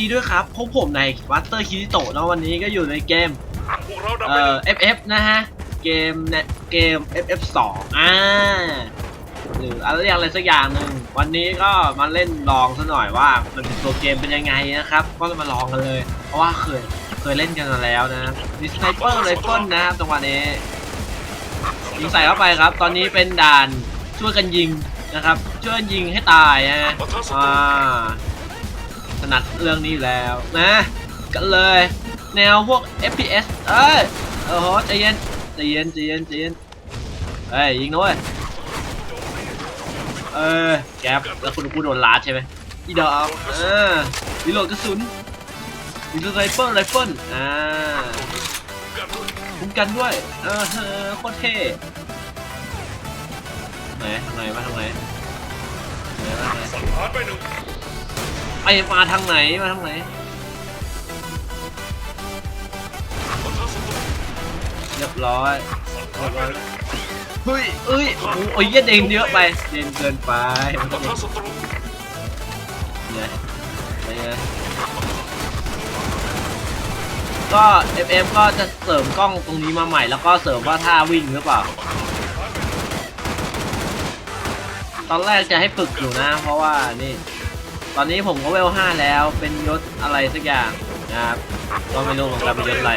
วัสดีด้วยครับพบผมในวัตเตอร์คิริโตะนะวันนี้ก็อยู่ในเกมพวกเราดับเอ่ไปอ FF นะฮะ เกมเนี่ยเกม FF 2อ่าหรืออะไรอย่างไรสักอย่างหนึ่งวันนี้ก็มาเล่นลองซะหน่อยว่ามันเป็นตัวเกมเป็นยังไงนะครับ ก็มาลองกันเลย เพราะว่าเคยเคยเล่นกันมาแล้วนะมีสไนเปอร์ไรเฟิลนะครับจังหวะนี้ยิงใส่เข้าไปครับ ตอนนี้เป็นด่านช่วยกันยิงนะครับช่วยกันยิงให้ตายนะฮะปะทะศัตอ่ารูถ นัดเรื่องนี้แล้วนะกันเลย แนวพวก FPS เอ้ยโอ้โหใจเย็นใจเย็นใจเย็นใจเย็นเฮ้ยยิงนะเว้ยเออแก๊ปแล้วคุณกูโดนลาดใช่ไหมอีดอกเออรีโหลดกระสุนรีโหลดไรเฟิลไรเฟิลอ่าคุ้มกันด้วยเออโคตรเท่ไหนทางไหนมาทางไหนไหนมาทางไหนสังหารไปหนึ่ง ไปมาทางไหนมาทางไหนปะทะศัตรูเรียบร้อยเฮ้ยเอ้ยโอ้โอ้ยเหี้ยเด้งเยอะไปเด้งเกินไปเนี่ยเนี่ยก็ FM ก็จะเสริมกล้องตรงนี้มาใหม่แล้วก็เสริมว่าท่าวิ่งหรือเปล่า ตอนแรกจะให้ฝึกอยู่นะ เพราะว่านี่ ตอนนี้ผมก็เวลห้าแล้ว เป็นยศอะไรสักอย่างนะครับ ก็ไม่รู้เหมือนกันเป็นยศอะไร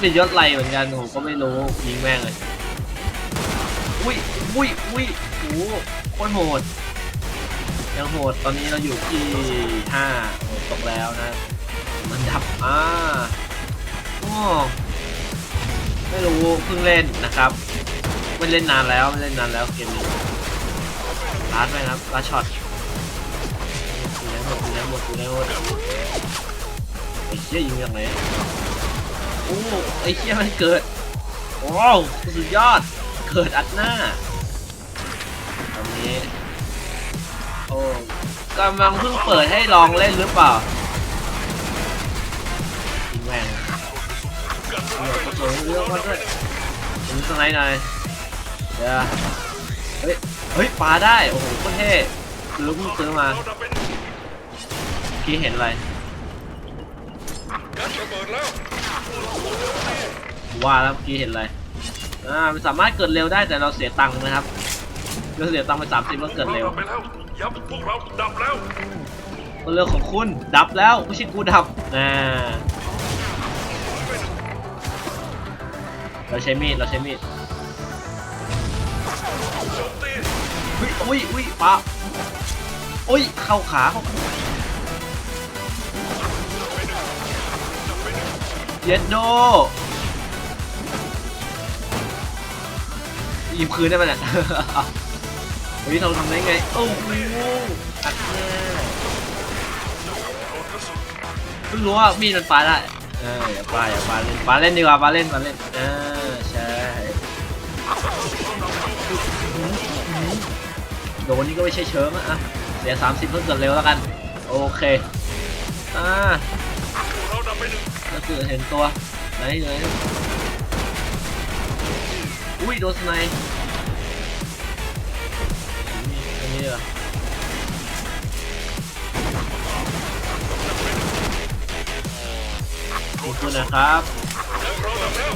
เป็นยศอะไรเหมือนกันผมก็ไม่รู้ยิงแม่งเลย อุ้ยอุ้ยอุ้ยโอ้โหโคตรโหด ยังโหด ตอนนี้เราอยู่ที่ห้าโหดตกแล้วนะ มันดับอ่าโอ้ไม่รู้เพิ่งเล่นนะครับ ไม่เล่นนานแล้วไม่เล่นนานแล้วเกมนี้ลาดไหมครับลาดช็อตดูแล หมดดูแลหมดดูแลหมดไอ้เชี่ยยิงจากไหนโอ้ไอ้เชี่ยมันเกิดว้าวสุดยอดเกิดอัดหน้าตอนนี้โอ้กำลังเพิ่งเปิดให้ลองเล่นหรือเปล่ายิงแม่งกันด้เดี๋ยวกระสุนเยอะมากด้วยถึงสไนด์หน่อยเดี๋ยวเฮ้ยเฮ้ยปาได้โอ้โหโคตรเท่ซื้อเพิ่งซื้อมา กี้เห็นอะไรกันระเบิดแล้วว่าแล้วเมื่อกี้เห็นอะไรอ่ามันสามารถเกิดเร็วได้แต่เราเสียตังค์นะครับเราเสียตังค์ไปสามสิบแล้วเกิดเร็วดับไปแล้วยับพวกเราดับแล้วก็เรื่องของคุณดับแล้วไม่ใช่กูดับอ่าเราใช้มีดเราใช้มีดโจมตีอุ้ยอุ้ยอุ้ยปะอุ้ยเข้าขาเข้า เย็ดโดหยิบคืนได้ไหมเนี่ยเฮ้เราทำได้ไง โอ้โหอัดหน้าโดนกระสุนเพิ่งรู้ว่ามีดมันปาได้เอออย่าปาอย่าปาเล่นปาเล่นดีกว่าปาเล่นปาเล่นเออใช่โดนนี่ก็ไม่ใช่เชิงอะอะเสีย 30เพิ่งเกิดเร็วแล้วกัน โอเค อ่าเราดับไปหนึ่ง ก็คือเห็นตัวไหนไหนอุ้ยโดนสไนด์นี่ตรงนี้เหรอขอบคุณนะครับแล้วเราดับแล้ว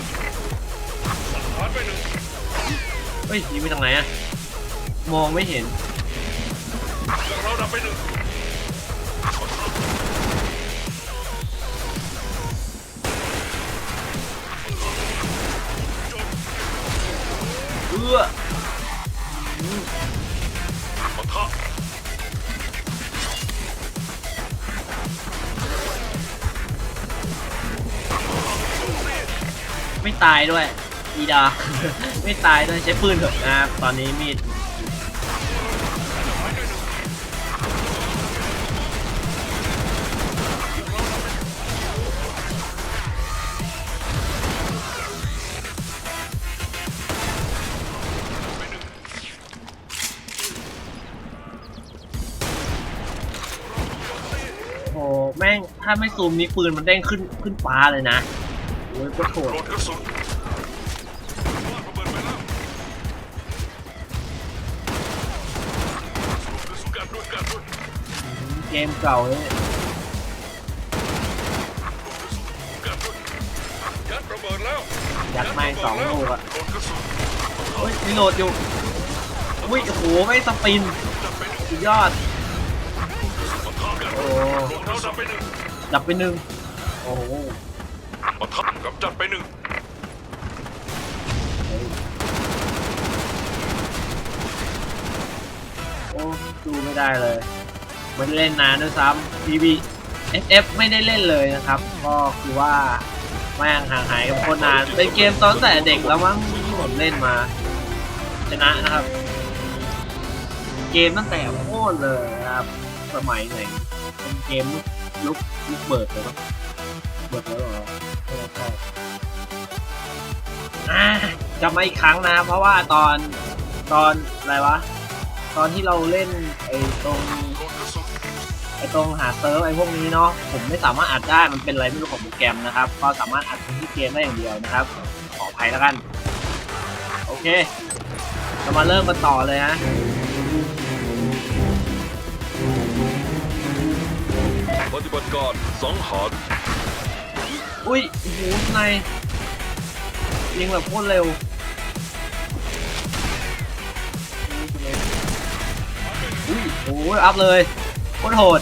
สังหารไปหนึ่งเฮ้ยยิงไปทางไหนอะมองไม่เห็นแล้วเราดับไปหนึ่ง อื้อปะทะไม่ตายด้วยอีดา ไม่ตายด้วยใช้ปืนเถอะนะครับตอนนี้มีด ถ้าไม่ซูมนี่ปืนมันเด้งขึ้นขึ้นฟ้าเลยนะโอ้ยกโหดระสุเดกดเกมเก่าเลยยัดไม้สองลูกอะโดอ้ยมีโหลดอยู่อุ้ยโอ้โหไม่สปินสุดยอดโอ้ ดับไปหนึ่งดับไปหนึ่งโอ้โหปะทะกับจัดไปหนึ่งเฮ้ยโอ้ดูไม่ได้เลยไม่ได้เล่นนานด้วยซ้ำ PB FF ไม่ได้เล่นเลยนะครับ ก็คือว่าแม่งห่างหายกับคนนาน เป็นเกมตอนแต่เด็กแล้วมั้งที่ผมเล่นมา ชนะนะครับ เกมตั้งแต่โคตรเลยนะครับ สมัยไหนเป็นเกม ลุกลุกเบิดเลยปะเบิดแล้วเหรอไม่ใช่อ่ากลับมาอีกครั้งนะ เพราะว่าตอนตอนอะไรวะ ตอนที่เราเล่นไอ้ตรงไอ้ตรงหาเซิร์ฟไอ้พวกนี้เนาะผมไม่สามารถอัดได้มันเป็นอะไรไม่รู้ของโปรแกรมนะครับ ก็สามารถอัดที่เกมได้อย่างเดียวนะครับ ขออภัยแล้วกัน โอเคเรามาเริ่มกันต่อเลยฮะารสังหารอุ้ยโอ้โหในยิงแบบโคตรเร็วอุ้ยโอ้โหอัพเลยโคตรโหด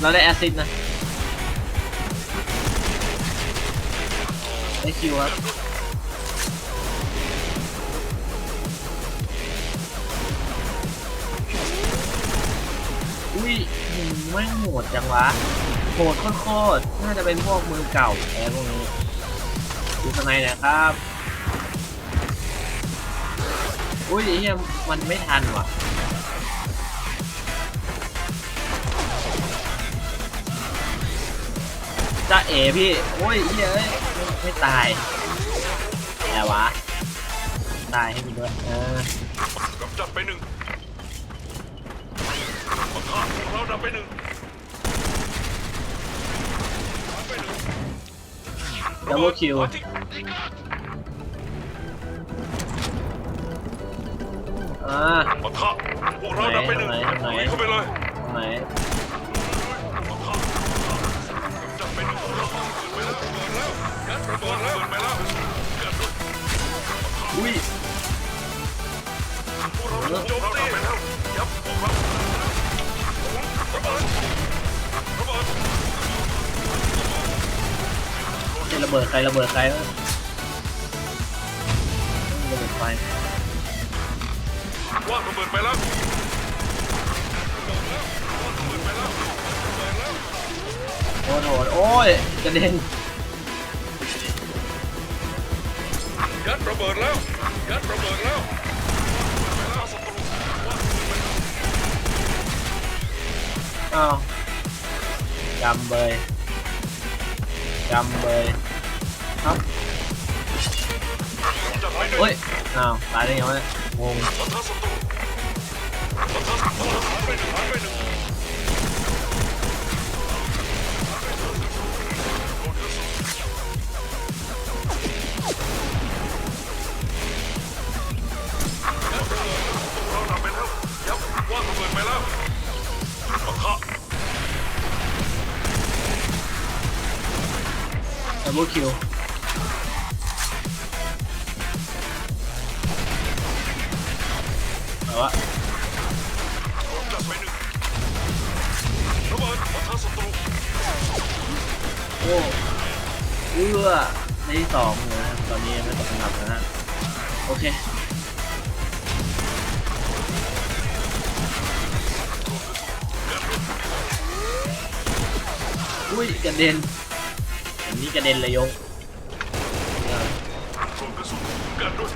เราได้แอซิดนะได้คิวครับ แม่งโหดจังวะโหดโคตรๆน่าจะเป็นพวกมือเก่าแอรพวกนี้ดูข้างในนะครับอุ้ยเฮียมันไม่ทันว่ะจ้าเอ๋พี่โอ้ยเฮียเอ้ยไม่ตายแต่วะ ตายให้มีด้วยเออกับไปหนึ่งปะทะพวก เราดับไปหนึ่งไปหนึ่งดับเบิลคิวมาที่อ่าปะทะพวกเราดับไปหนึ่งไหนไหนไหนลุยเข้าไปเลยตรงไหนปะทะกับจัดไปหนึ่งเราเปิดไปแล้วเปิดแล้วยัดระเบิดแล้วเปิดไปแล้วยัดด้วยอุ้ยพวกเราถูกโจมตีไปแล้วยับพวกเรา จะระเบิดใครระเบิดใครวะระเบิดไฟว่างระเบิดไปแล้วว่างระเบิดไปแล้วระเบิดแล้วโอ้โหโอ้ยกระเด็นยัดระเบิดแล้วยัดระเบิดแล้ว อ้าวจำเบยจำเบยครับเฮ้ยอ้าวตายได้ไงเนี่ยงงไงงง เบิลคิวแต่ว่าจัดไปหนึ่งระเบิดปะทะศัตรูโอ้เอื้อในที่สองเลยนะครับตอนนี้ยังไม่ตกอันดับนะฮะโอเคอุ้ยกระเด็น เด็นเลยยงโดนกระสุนกันด้วย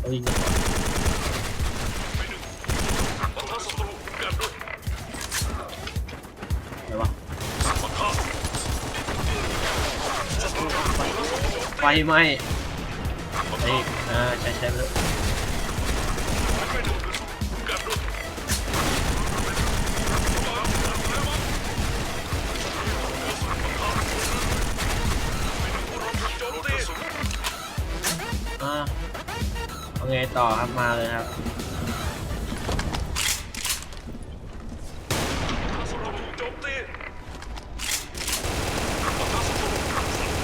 เอายิงกันก่อนไหนึ่งปะทะศัตรูกันด้วะไปไฟไหม้ปะไอ้ทะอ่าใช้ใช้ไปแล้ว ไงต่อครับมาเลยครับ พัจ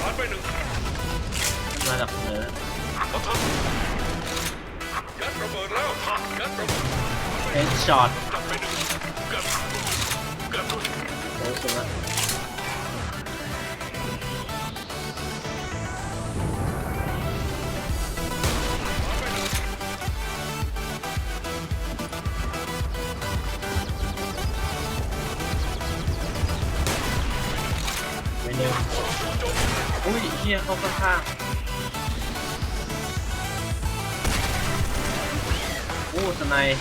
มายไหนึ่งมดับเลยเฮดช็อตโอ้สุดละ อุ้ยเฮียเขาข้างๆโอ้สไนป์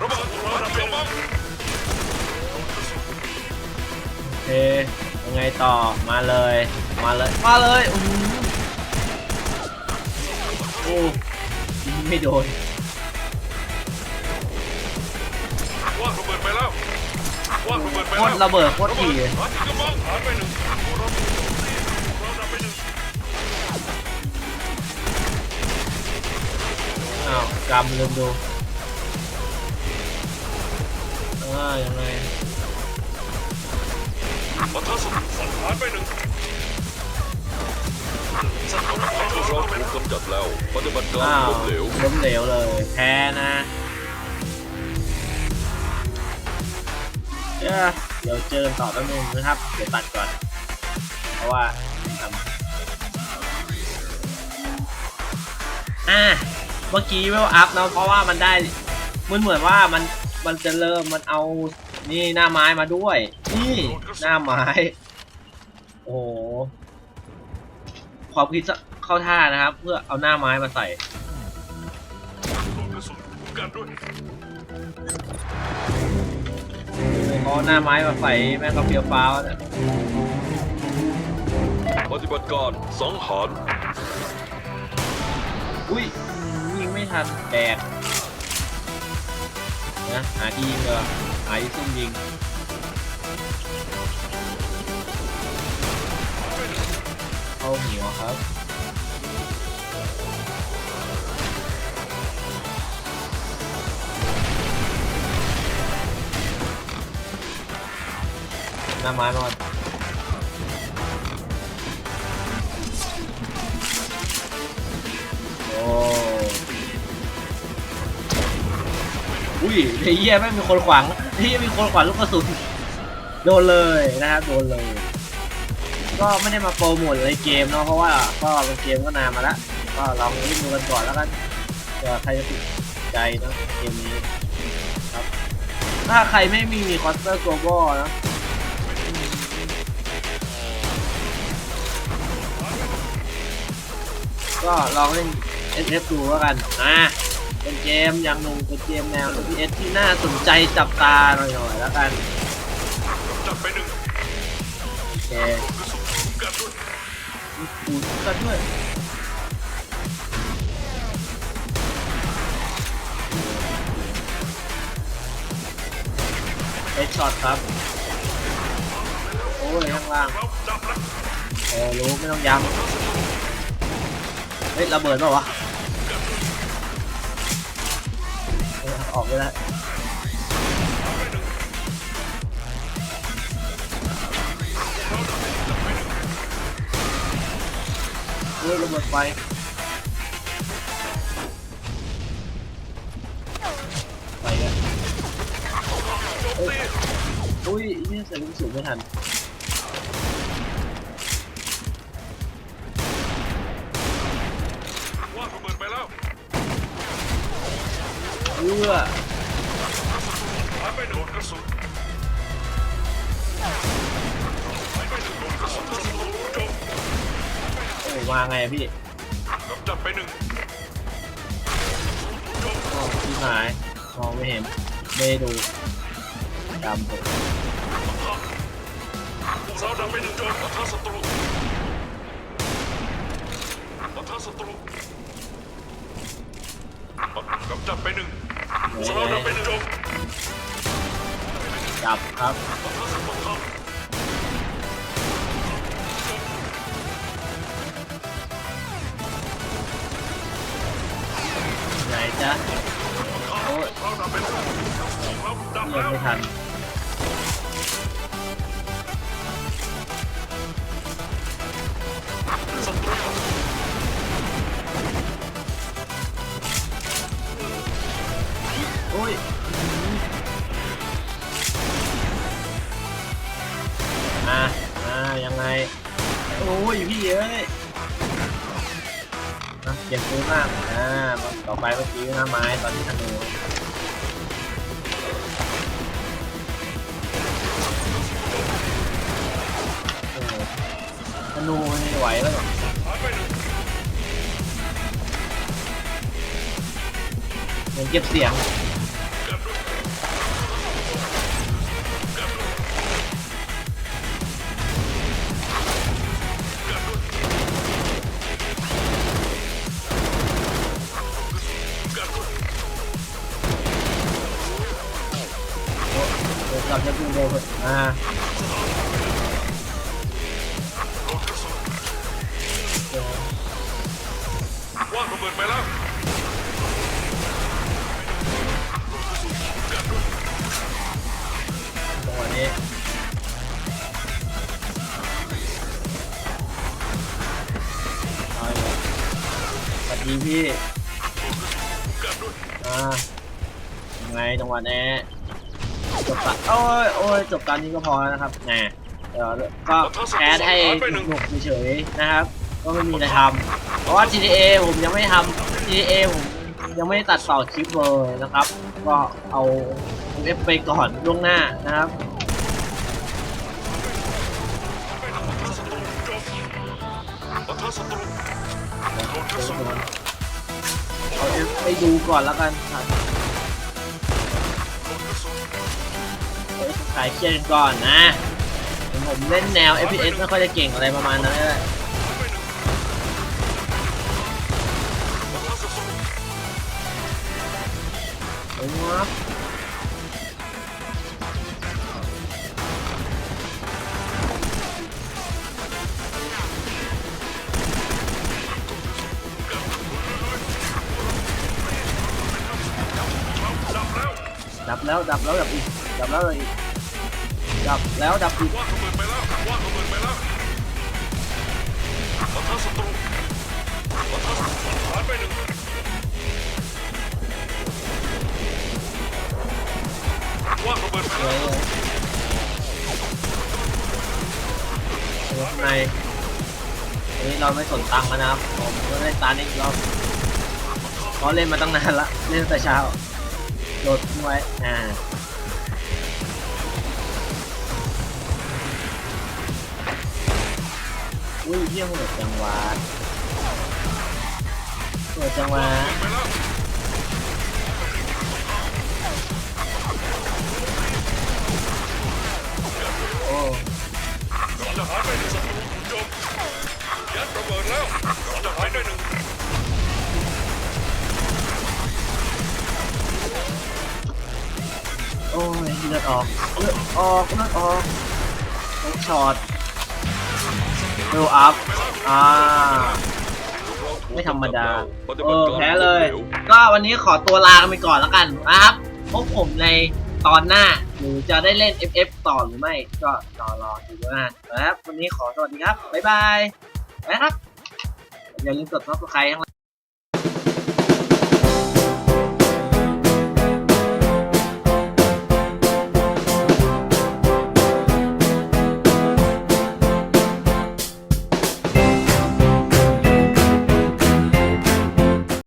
ระเบิดระเบิดระวังโอเคยังไงต่อมาเลย มาเลย มาเลยโอ้โหโอ้ยิงไม่โดน โคแล้วตรระเบิดโคตรถี่เลยหาที่กำบังหายไปหนึ่งเราเราดับไปหนึ่งอ้าวกำลืมดูอ่ายังไงปะทะสัตว์สัตว์หายไปหนึ่งสัตว์เราเราเราถูกกำจัดแล้วปฏิบัติการอ้าวล้มเหลวล้มเหลวเลย แพ้นะเอ้ย เดี๋ยวเจอกันต่อแป๊บนึงนะครับ เดี๋ยวตัดก่อน เพราะว่าทำอะเมื่อกี้เวลอัพเนาะเพราะว่ามันได้มันเหมือนว่ามันมันจะเริ่มมันเอานี่หน้าไม้มาด้วย นี่หน้าไม้ โอ้ความคิดเข้าท่านะครับ เพื่อเอาหน้าไม้มาใส่ เพราะหน้าไม้มาใส่แม่งก็เฟี้ยวฟ้าวนะปฏิบัติการสังหารอุ้ยยิงไม่ทันแดกนะหาที่ยิงเลยหาที่ซุ่มยิงเข้าหัวครับ หน้าไม้มาก่อนโอ้อุ้ยไอ้เหี้ยแม่งมีคนขวางไอ้เหี้ยมีคนขวางลูกกระสุนโดนเลยนะครับโดนเลย ก็ไม่ได้มาโปรโมทในเกมเนาะเพราะว่าก็เป็นเกมก็นานมาแล้วก็ลองเล่นดูกันก่อนแล้วกันเผื่อใครจะติดใจเนะเกมนี้ครับ ถ้าใครไม่มีคอสเตอร์โกลบอลนะ ก็ลองเล่น SF ดูแล้วกันนะเป็นเกมอย่างหนึ่งเป็นเกมแนว FPS ที่น่าสนใจจับตาหน่อยๆแล้วกันจับไปหนึ่งโอเคกระสุนดด้วยปูดกันด้วยเฮดช็อตครับ โอ้ยข้างล่างเราจับแล้รู้ไม่ต้องย้ำ ฮ้ยระเบิดเปล่าวะออกไปแล้วเฮ้ยระเบิดไฟไปแล้วเฮ้ยอุ้ยนี่ใส่ลูกสูงไม่ทัน เอื้อหายไปหนึ่งโดนกระสุนไงโดนกระสุนจมโอ้มาไงพี่กำจัดไปหนึ่งโจมโอ้ที่หายมองไม่เห็นไม่ดูดำผมเราดับไปหนึ่งจมปะทะศัตรูปะทะศัตรูกำจัดไปหนึ่ง จับครับไหนจ๊ะโอ้ยยังไม่ทัน โอ้ยพี่เอ้ยนะเก็บปืนมากอ่าต่อไปเมื่อกี้หน้าไม้ตอนนี้ธนูโอ้ธนูไม่ไหวแล้วหรอเหมือนเก็บเสียง เราจะดูโดนอ่าโดนกระสุนเดี๋ยวว่างระเบิดไปแล้วจังหวะนี้เอายสวัสดีพี่ อ่ายังไงจังหวะนี้ โอ้ยโอ้ยจบตอนนี้ก็พอแล้วนะครับแหมเดี๋ยวก็แคสให้หนุกๆเฉยๆนะครับ ก็ไม่มีอะไรทำเพราะว่า GTA ผมยังไม่ทำ GTA ผมยังไม่ได้ตัดต่อคลิปเลยนะครับ ก็เอาเอฟไปก่อนล่วงหน้านะครับปะทะศัตรูโดนกระสุนเอาเอฟไปดูก่อนแล้วกันครับ ขายเครียดกันก่อนนะ ผมเล่นแนว FPS ไม่ค่อยจะเก่งอะไรประมาณนั้นเลยหายไปหนึ่งปะโอ้ยดับแล้วดับแล้วดับแล้วดับอีกดับแล้วอีก ดับแล้วดับอีกว่าระเบิดไปแล้วว่าระเบิดไปแล้วปะทะศัตรูปะทะศัตรูหายไปหนึ่งว่าระเบิดไปแล้วเลยโอ้ข้างในอันนี้เราไม่สนตังค์แล้วนะครับผมก็เล่นตานอีกรอบเพราะเล่นมาตั้งนานละเล่นแต่เช้าโหลดไว้อ่า อุ้ยเยี่ยมหมือนจังหวะหมือนจังหวะโอ้ก่อนจะหายไปหนึ่งศัตรูถูกโจมยัดระเบิดแล้วก่อนจะหายไปหนึ่งโอ้ยเลือดออกเลือดออกเลือดออกต้องช็อต เรลอัพอ่า ไม่ธรรมดาเออแพ้เลย ก็วันนี้ขอตัวลากันไปก่อนแล้วกันนะครับ พบผมในตอนหน้าหรือจะได้เล่น FF ต่อหรือไม่ ก็รอรอดูกันนะครับ วันนี้ขอสวัสดีครับ บ๊ายบายนะครับ อย่าลืมกดซับสไครต์ข้งล่าง